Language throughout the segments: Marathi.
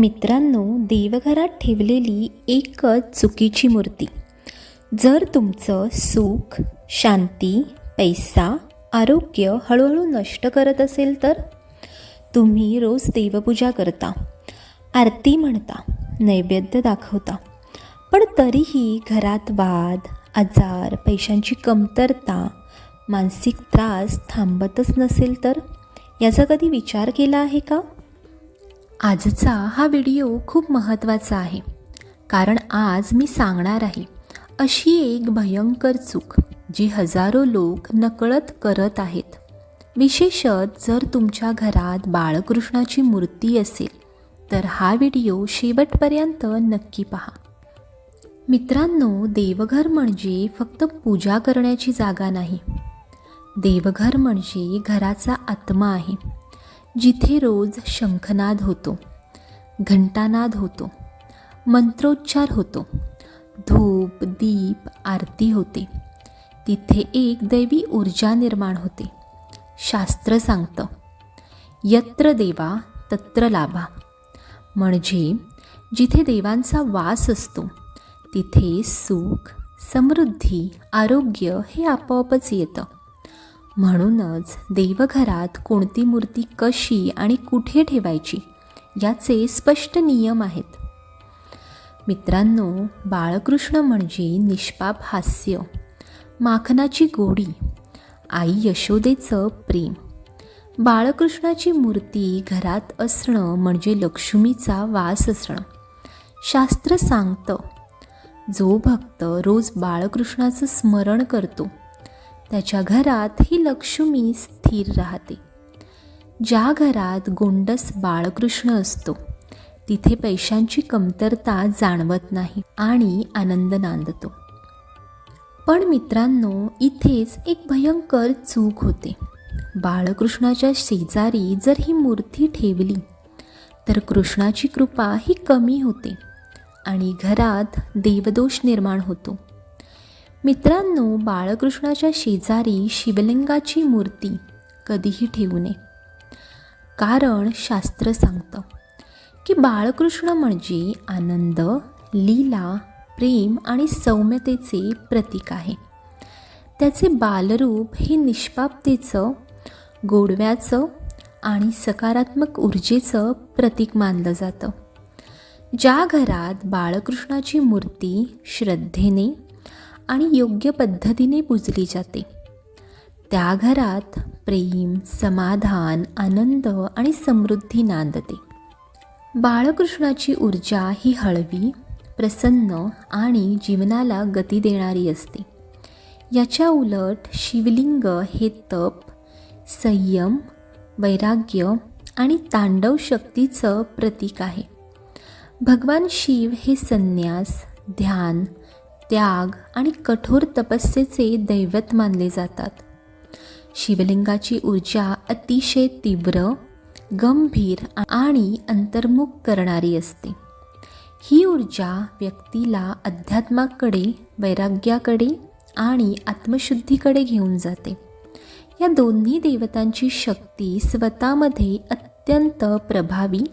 मित्रांनो देवघरात ठेवलेली एकच चुकीची मूर्ती. जर तुमचं सुख शांती पैसा आरोग्य हळूहळू नष्ट करत असेल तर? तुम्ही रोज देवपूजा करता आरती म्हणता नैवेद्य दाखवता. पण तरीही घरात वाद आजार पैशांची कमतरता मानसिक त्रास थांबतच नसेल तर? याचा कधी विचार केला आहे का? आजचा हा व्हिडिओ खूप महत्त्वाचा आहे. कारण आज मी सांगणार आहे अशी एक भयंकर चूक जी हजारो लोक नकळत करत आहेत. विशेषत जर तुमच्या घरात बाळकृष्णाची मूर्ती असेल तर हा व्हिडिओ शेवटपर्यंत नक्की पहा. मित्रांनो देवघर म्हणजे फक्त पूजा करण्याची जागा नाही. देवघर म्हणजे घराचा आत्मा आहे. जिथे रोज शंखनाद होतो घंटानाद होतो मंत्रोच्चार होतो धूप दीप आरती होते. तिथे एक दैवी ऊर्जा निर्माण होते. शास्त्र सांगतं यत्र देवा तत्र लाभा. म्हणजे जिथे देवांचा वास असतो तिथे सुख समृद्धी आरोग्य हे आपोआपच येतं. म्हणूनच देवघरात कोणती मूर्ती कशी आणि कुठे ठेवायची याचे स्पष्ट नियम आहेत. मित्रांनो बाळकृष्ण म्हणजे निष्पाप हास्य माखनाची गोडी आई यशोदेचं प्रेम. बाळकृष्णाची मूर्ती घरात असणं म्हणजे लक्ष्मीचा वास असणं. शास्त्र सांगतं जो भक्त रोज बाळकृष्णाचं स्मरण करतो त्याच्या घरात ही लक्ष्मी स्थिर राहते. ज्या घरात गोंडस बाळकृष्ण असतो तिथे पैशांची कमतरता जाणवत नाही आणि आनंद नांदतो. पण मित्रांनो इथेच एक भयंकर चूक होते. बाळकृष्णाच्या शेजारी जर ही मूर्ती ठेवली तर कृष्णाची कृपा ही कमी होते आणि घरात देवदोष निर्माण होतो. मित्रांनो बाळकृष्णाच्या शेजारी शिवलिंगाची मूर्ती कधीही ठेवू नये. कारण शास्त्र सांगतं की बाळकृष्ण म्हणजे आनंद लीला प्रेम आणि सौम्यतेचे प्रतीक आहे. त्याचे बालरूप हे निष्पापतेचं गोडव्याचं आणि सकारात्मक ऊर्जेचं प्रतीक मानलं जातं. ज्या घरात बाळकृष्णाची मूर्ती श्रद्धेने आणि योग्य पद्धतीने पूजली जाते. त्या घरात प्रेम समाधान आनंद आणि समृद्धी नांदते. बाळकृष्णाची ऊर्जा ही हळवी प्रसन्न आणि जीवनाला गती देणारी असते. याच्या उलट शिवलिंग हे तप संयम वैराग्य आणि तांडव शक्तीचं प्रतीक आहे. भगवान शिव हे संन्यास ध्यान त्याग आणि कठोर तपस्येचे दैवत मानले जातात. शिवलिंगाची ऊर्जा अतिशय तीव्र गंभीर आणि अंतर्मुख करणारी असते. ही ऊर्जा व्यक्तीला अध्यात्माकडे वैराग्याकडे आणि आत्मशुद्धीकडे घेऊन जाते. या दोन्ही देवतांची शक्ती स्वतःमध्ये अत्यंत प्रभावी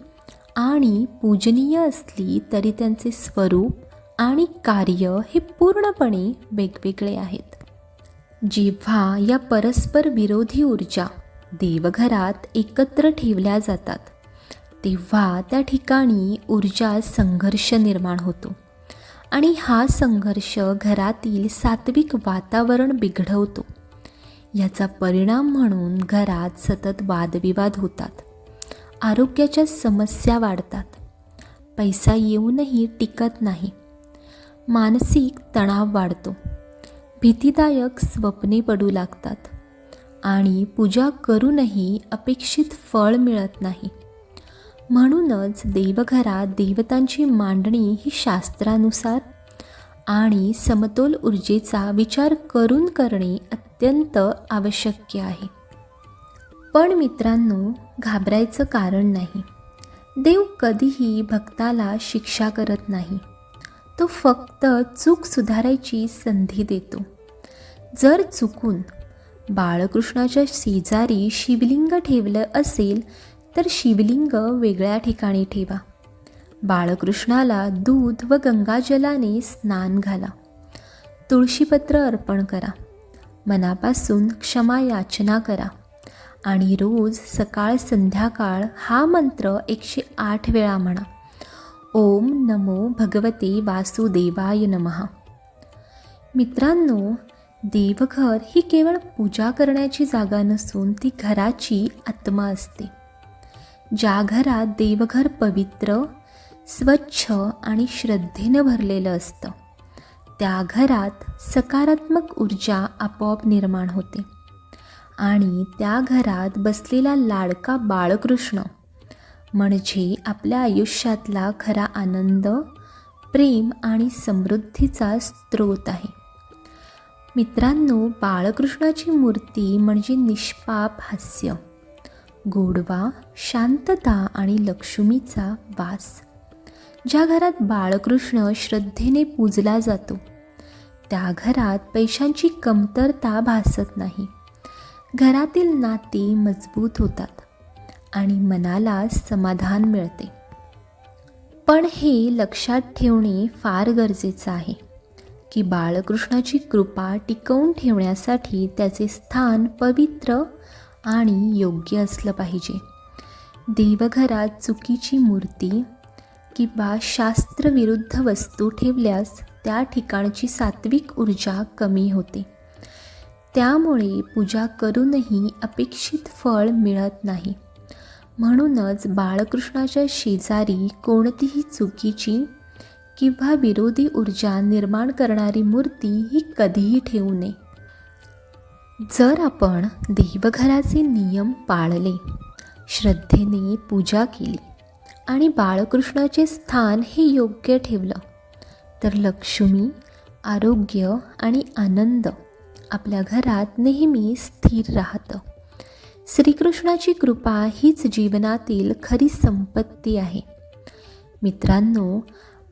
आणि पूजनीय असली तरी त्यांचे स्वरूप आणि कार्य हे पूर्णपणे वेगवेगळे आहेत. जेव्हा या परस्पर विरोधी ऊर्जा देवघरात एकत्र ठेवल्या जातात तेव्हा त्या ठिकाणी ऊर्जा संघर्ष निर्माण होतो आणि हा संघर्ष घरातील सात्विक वातावरण बिघडवतो. याचा परिणाम म्हणून घरात सतत वादविवाद होतात आरोग्याच्या समस्या वाढतात पैसा येऊनही टिकत नाही. मानसिक तणाव वाढतो. भीतीदायक स्वप्ने पडू लागतात आणि पूजा करूनही अपेक्षित फळ मिळत नाही. म्हणूनच देवघरात देवतांची मांडणी ही शास्त्रानुसार आणि समतोल ऊर्जेचा विचार करून करणे अत्यंत आवश्यक आहे. पण मित्रांनो घाबरायचं कारण नाही. देव कधीही भक्ताला शिक्षा करत नाही. तो फक्त चूक सुधारायची संधी देतो. जर चुकून बाळकृष्णाच्या शेजारी शिवलिंग ठेवलं असेल तर शिवलिंग वेगळ्या ठिकाणी ठेवा. बाळकृष्णाला दूध व गंगाजलाने स्नान घाला. तुळशीपत्र अर्पण करा. मनापासून क्षमा याचना करा. आणि रोज सकाळ संध्याकाळ हा मंत्र एकशे आठ वेळा म्हणा. ओम नमो भगवते वासुदेवाय नमः. मित्रांनो देवघर ही केवळ पूजा करण्याची जागा नसून ती घराची आत्मा असते. ज्या घरात देवघर पवित्र स्वच्छ आणि श्रद्धेनं भरलेलं असतं त्या घरात सकारात्मक ऊर्जा आपोआप निर्माण होते. आणि त्या घरात बसलेला लाडका बाळकृष्ण म्हणजे आपल्या आयुष्यातला खरा आनंद प्रेम आणि समृद्धीचा स्रोत आहे. मित्रांनो बाळकृष्णाची मूर्ती म्हणजे निष्पाप हास्य. गोडवा शांतता आणि लक्ष्मीचा वास. ज्या घरात बाळकृष्ण श्रद्धेने पूजला जातो त्या घरात पैशांची कमतरता भासत नाही. घरातील नाती मजबूत होतात. आणि मनाला समाधान मिळते. पण हे लक्षात ठेवणे फार गरजेचं आहे की बाळकृष्णाची कृपा टिकवून ठेवण्यासाठी त्याचे स्थान पवित्र आणि योग्य असलं पाहिजे. देवघरात चुकीची मूर्ती किंवा शास्त्रविरुद्ध वस्तू ठेवल्यास त्या ठिकाणची सात्विक ऊर्जा कमी होते. त्यामुळे पूजा करूनही अपेक्षित फळ मिळत नाही. म्हणूनच बाळकृष्णाच्या शेजारी कोणतीही चुकीची किंवा विरोधी ऊर्जा निर्माण करणारी मूर्ती ही कधीही ठेवू नये. जर आपण देवघराचे नियम पाळले श्रद्धेने पूजा केली आणि बाळकृष्णाचे स्थान हे योग्य ठेवलं तर लक्ष्मी आरोग्य आणि आनंद आपल्या घरात नेहमी स्थिर राहतं. श्रीकृष्णाची कृपा हीच जीवनातील खरी संपत्ती आहे. मित्रांनो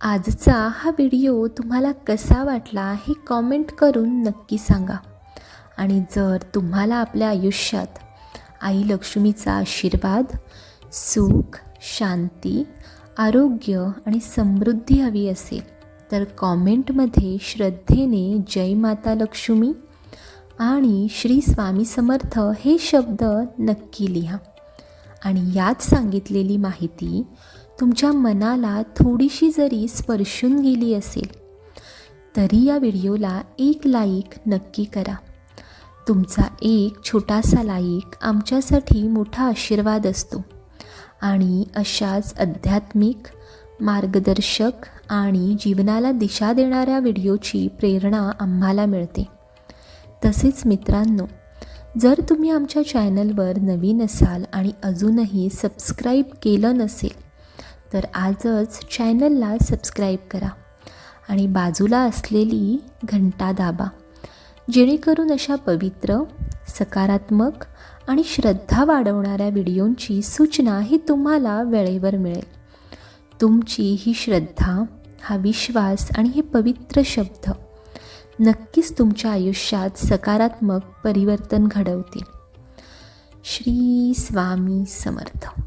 आजचा हा व्हिडिओ तुम्हाला कसा वाटला हे कॉमेंट करून नक्की सांगा. आणि जर तुम्हाला आपल्या आयुष्यात आई लक्ष्मीचा आशीर्वाद सुख शांती आरोग्य आणि समृद्धी हवी असेल तर कॉमेंटमध्ये श्रद्धेने जय माता लक्ष्मी आणि श्री स्वामी समर्थ हे शब्द नक्की लिहा. आणि यात सांगितलेली माहिती तुमच्या मनाला थोडीशी जरी स्पर्शून गेली असेल तरी या व्हिडिओला एक लाईक नक्की करा. तुमचा एक छोटासा लाईक आमच्यासाठी मोठा आशीर्वाद असतो. आणि अशाच आध्यात्मिक मार्गदर्शक आणि जीवनाला दिशा देणाऱ्या व्हिडिओची प्रेरणा आम्हाला मिळते. तसेच मित्रांनो जर तुम्ही आमच्या चॅनलवर नवीन असाल आणि अजूनही सबस्क्राईब केलं नसेल तर आजच चॅनलला सबस्क्राईब करा आणि बाजूला असलेली घंटा दाबा जेणेकरून अशा पवित्र सकारात्मक आणि श्रद्धा वाढवणाऱ्या व्हिडिओंची सूचना ही तुम्हाला वेळेवर मिळेल. तुमची ही श्रद्धा हा विश्वास आणि हे पवित्र शब्द नक्कीच तुमच्या आयुष्यात सकारात्मक परिवर्तन घडवतील. श्री स्वामी समर्थ.